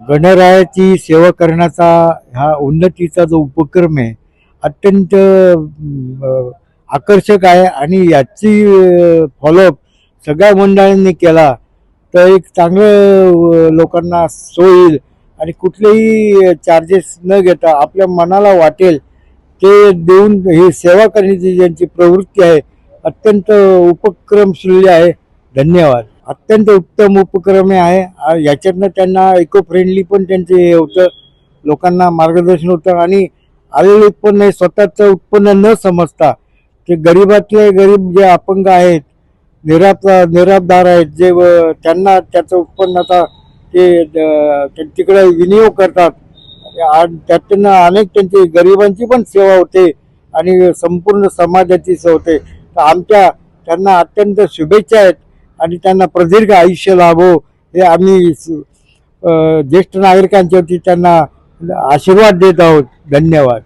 गणरायाची सेवा करण्याचा हा उन्नतीचा जो उपक्रम आहे अत्यंत आकर्षक आहे आणि याची फॉलोअप सगळ्या मंडळांनी केला तर एक चांगलं लोकांना सोय येईल आणि कुठलेही चार्जेस न घेता आपल्या मनाला वाटेल ते देऊन ही सेवा करण्याची ज्यांची प्रवृत्ती आहे अत्यंत उपक्रमशील आहे. धन्यवाद. अत्यंत उत्तम उपक्रम आहे. याच्यातनं त्यांना इको फ्रेंडली पण त्यांचं हे होतं. लोकांना मार्गदर्शन होतं आणि आलेलं उत्पन्न हे स्वतःचं उत्पन्न न समजता ते गरीबातले गरीब जे अपंग आहेत निराप निरापदार आहेत जे व- त्यांना त्याचं उत्पन्नाचा ते ते तिकडे विनियोग करतात. आणि अनेक त्यांची गरिबांची पण सेवा होते आणि संपूर्ण समाजाची सेवा होते. तर आमच्या त्यांना अत्यंत शुभेच्छा आहेत. आणि त्यांना प्रदीर्घ आयुष्य लाभो हे आम्ही ज्येष्ठ नागरिकांच्या वती त्यांना आशीर्वाद देत आहोत. धन्यवाद.